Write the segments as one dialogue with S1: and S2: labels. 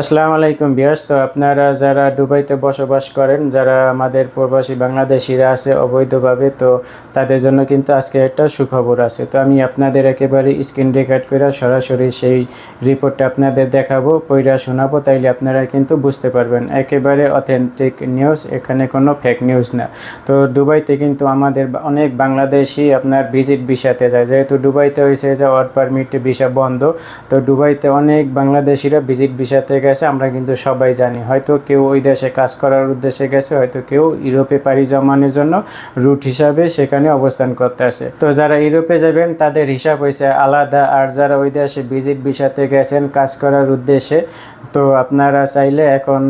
S1: আসসালামু আলাইকুম বিয়াস তো আপনারা যারা দুবাইতে বসবাস করেন, যারা আমাদের প্রবাসী বাংলাদেশিরা আছে অবৈধভাবে, তো তাদের জন্য কিন্তু আজকে একটা সুখবর আছে। তো আমি আপনাদের একেবারে স্ক্রিন রেকর্ড করে সরাসরি সেই রিপোর্টটা আপনাদের দেখাবো, পইরা শোনাবো, তাইলে আপনারা কিন্তু বুঝতে পারবেন। একেবারে অথেন্টিক নিউজ এখানে কোনো ফেক নিউজ না। তো দুবাইতে কিন্তু আমাদের অনেক বাংলাদেশি আপনার ভিজিট ভিসাতে যায়। যেহেতু দুবাইতে হয়েছে যে ওয়ার্ক পারমিট ভিসা বন্ধ, তো দুবাইতে অনেক বাংলাদেশিরা ভিজিট ভিসাতে গেছে, আমরা কিন্তু সবাই জানি। হয়তো কেউ ওই দেশে কাজ করার উদ্দেশ্যে গেছে, হয়তো কেউ ইউরোপে পাড়ি জমানোর জন্য রুট হিসাবে সেখানে অবস্থান করতে আসে। তো যারা ইউরোপে যাবেন, তাদের হিসাব হয়েছে আলাদা, আর যারা ওই দেশে ভিজিট ভিসাতে গেছেন, কাজ করার উদ্দেশ্যে, তো আপনারা চাইলে এখন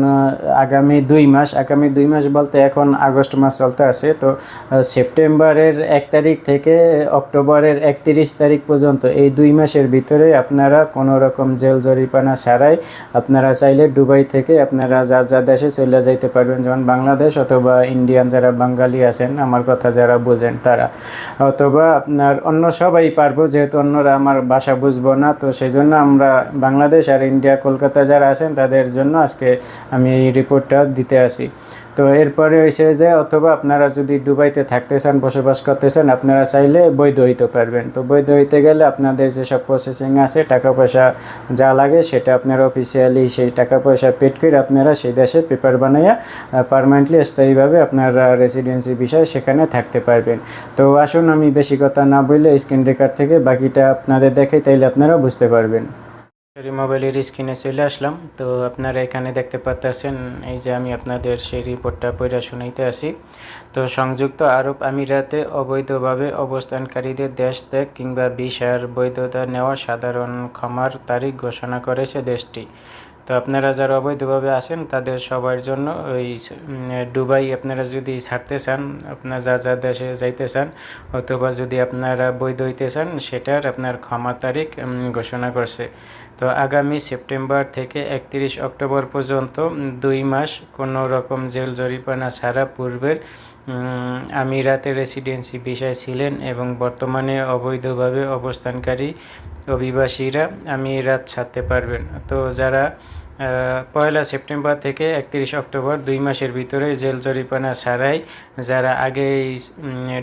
S1: আগামী দুই মাস, আগামী দুই মাস বলতে এখন আগস্ট মাস চলতে আছে, তো সেপ্টেম্বরের এক তারিখ থেকে অক্টোবরের একত্রিশ তারিখ পর্যন্ত এই দুই মাসের ভিতরে আপনারা কোনো রকম জেল জরিপানা ছাড়াই আপনারা চাইলে দুবাই থেকে আপনারা যা যা দেশে চলে যাইতে পারবেন, যেমন বাংলাদেশ অথবা ইন্ডিয়ান যারা বাঙালি আছেন, আমার কথা যারা বোঝেন তারা। অথবা আপনার অন্য সবাই পারব, যেহেতু অন্যরা আমার ভাষা বুঝব না, তো সেই জন্য আমরা বাংলাদেশ আর ইন্ডিয়া, কলকাতা যারা আছেন, তাদের জন্য আজকে আমি এই রিপোর্টটা দিতে আসি। তো এরপরে হয়েছে যে, অথবা আপনারা যদি দুবাইতে থাকতে চান, বসবাস করতে চান, আপনারা চাইলে বৈধ হইতে পারবেন। তো বৈধ হইতে গেলে আপনাদের যেসব প্রসেসিং আছে টাকা পয়সা যা লাগে সেটা আপনারা অফিসিয়ালি সেই টাকা পয়সা পেড করে আপনারা সেই দেশে পেপার বানাইয়া পারমানেন্টলি স্থায়ীভাবে আপনারা রেসিডেন্সি বিষয়ে সেখানে থাকতে পারবেন। তো আসুন আমি বেশি কথা না বললে স্ক্রিন রেকর্ড থেকে বাকিটা আপনাদের দেখাই, তাইলে আপনারা বুঝতে পারবেন। সরি মোবাইলের স্ক্রিনে চলে আসলাম। তো আপনারা এখানে দেখতে পাচ্ছেন এই যে আমি আপনাদের সেই রিপোর্টটা পড়া শুনাইতে আসি। তো সংযুক্ত আরব আমিরাতে অবৈধভাবে অবস্থানকারীদের দেশ ত্যাগ কিংবা ভিসার বৈধতা নেওয়ার সাধারণ ক্ষমার তারিখ ঘোষণা করেছে দেশটি। তো আপনারা যারা অবৈধভাবে আছেন তাদের সবার জন্য ওই দুবাই আপনারা যদি ছাড়তে চান, আপনার যা যা দেশে যাইতে চান, অথবা যদি আপনারা বৈধ হইতে চান, সেটার আপনার ক্ষমা তারিখ ঘোষণা করছে। তো আগামী সেপ্টেম্বর থেকে একত্রিশ অক্টোবর পর্যন্ত, দুই মাস কোনো রকম জেল জরিমানা ছাড়া পূর্বের আমিরাতে রেসিডেন্সি বিষয় ছিলেন এবং বর্তমানে অবৈধভাবে অবস্থানকারী অভিবাসীরা আমিরাত ছাড়তে পারবেন। তো যারা পয়লা সেপ্টেম্বর থেকে একত্রিশ অক্টোবর দুই মাসের ভিতরে জেল জরিমানা ছাড়াই যারা আগে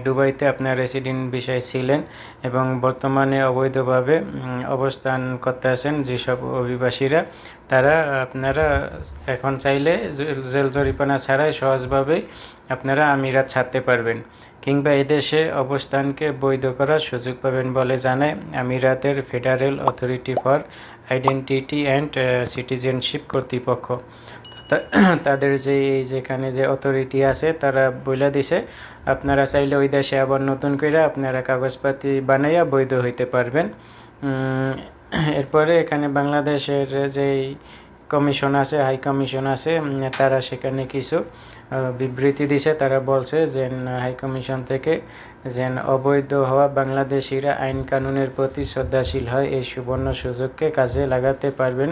S1: দুবাইতে আপনার রেসিডেন্ট বিষয় ছিলেন এবং বর্তমানে অবৈধভাবে অবস্থান করতে আছেন যেসব অভিবাসীরা, তারা আপনারা এখন চাইলে জেল- জরিমানা ছাড়াই সহজভাবেই আপনারা আমিরাত ছাড়তে পারবেন কিংবা এদেশে অবস্থানকে বৈধ করার সুযোগ পাবেন বলে জানায় আমিরাতের federal authority for identity and citizenship কর্তৃপক্ষ। তাদের যে, যেখানে যে অথরিটি আছে, তারা বলে দিছে, আপনারা চাইলে ওই দেশে আবার নতুন করে আপনারা কাগজপাতি বানাইয়া বৈধ হইতে পারবেন। এরপরে এখানে বাংলাদেশের যেই কমিশন আছে, হাই কমিশন আছে তারা সেখানে কিছু বিবৃতি দিছে। তারা বলছে যে হাই কমিশন থেকে যেন অবৈধ হওয়া বাংলাদেশিরা আইন কানুনের প্রতি শ্রদ্ধাশীল হয়, এই সুবর্ণ সুযোগকে কাজে লাগাতে পারবেন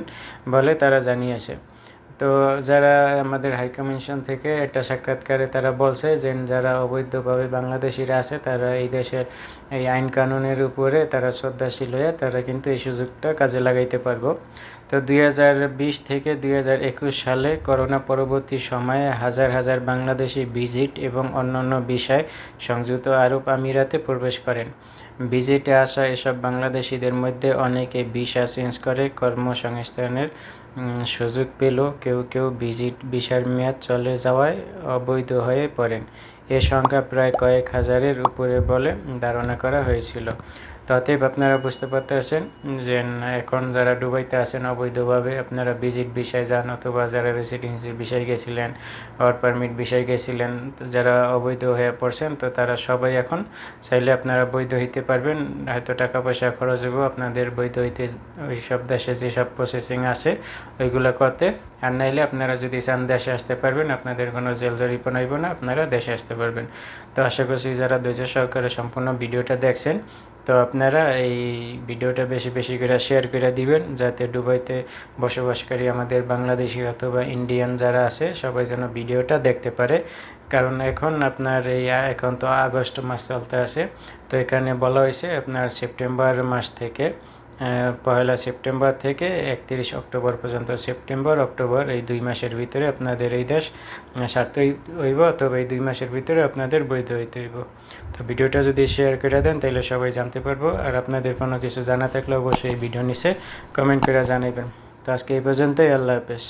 S1: বলে তারা জানিয়েছে। তো যারা আমাদের হাই কমিশন থেকে একটা সাক্ষাৎকারে তারা বলছে যে যারা অবৈধভাবে বাংলাদেশিরা আছে, তারা এই দেশের এই আইন কানুনের উপরে তারা শ্রদ্ধাশীল হয়ে তারা কিন্তু এই সুযোগটা কাজে লাগাইতে পারব। তো দুই হাজার বিশ থেকে দুই হাজার একুশ সালে করোনা পরবর্তী সময়ে হাজার হাজার বাংলাদেশি ভিজিট এবং অন্যান্য বিষয় সংযুক্ত আরব আমিরাতে প্রবেশ করেন। ভিজিটে আসা এসব বাংলাদেশিদের মধ্যে অনেকে ভিসা চেঞ্জ করে কর্মসংস্থানের সুযোগ পেল। কেউ কেউ ভিজিট, ভিসার মেয়াদ চলে যাওয়ায় অবৈধ হয়ে পড়েন। এ সংখ্যা প্রায় কয়েক হাজারের উপরে বলে ধারণা করা হয়েছিল। তো অতএব আপনারা বুঝতে পারতেছেন যে এখন যারা দুবাইতে আছেন অবৈধভাবে আপনারা ভিজিট বিষয় যান অথবা যারা রেসিডেন্সি বিষয় গেছিলেন ওয়ার্ক পারমিট বিষয় গেছিলেন, যারা অবৈধ হয়ে পড়ছেন, তো তারা সবাই এখন চাইলে আপনারা বৈধ হইতে পারবেন। হয়তো টাকা পয়সা খরচ হইব, আপনাদের বৈধ হইতে ওই সব দেশে যেসব প্রসেসিং আছে, ওইগুলো করতে। আর নাইলে আপনারা যদি চান দেশে আসতে পারবেন, আপনাদের কোনো জেল জরিপানা হইব না, আপনারা দেশে আসতে পারবেন। তো আশা করছি যারা ধৈর্য সহকারে সম্পূর্ণ ভিডিওটা দেখছেন তো আপনারা এই ভিডিওটা বেশি বেশি করে শেয়ার করে দিবেন, যাতে দুবাইতে বসবাসকারী আমাদের বাংলাদেশি অথবা ইন্ডিয়ান যারা আছে, সবাই যেন ভিডিওটা দেখতে পারে। কারণ এখন আপনার এই, এখন তো আগস্ট মাস চলতে আছে, তো এখানে বলা হয়েছে আপনার সেপ্টেম্বর মাস থেকে পহেলা সেপ্টেম্বর থেকে একত্রিশ অক্টোবর পর্যন্ত। সেপ্টেম্বর, অক্টোবর, এই দুই মাসের ভিতরে আপনাদের এই দেশ স্বার্থ হইব অথবা এই দুই মাসের ভিতরে আপনাদের বৈধ হইতে হইব। তো ভিডিওটা যদি শেয়ার করে দেন তাহলে সবাই জানতে পারব। আর আপনাদের কোনো কিছু জানা থাকলে অবশ্যই এই ভিডিও নিচে কমেন্ট করে জানাইবেন। তো আজকে এই পর্যন্তই, আল্লাহ হাফেজ।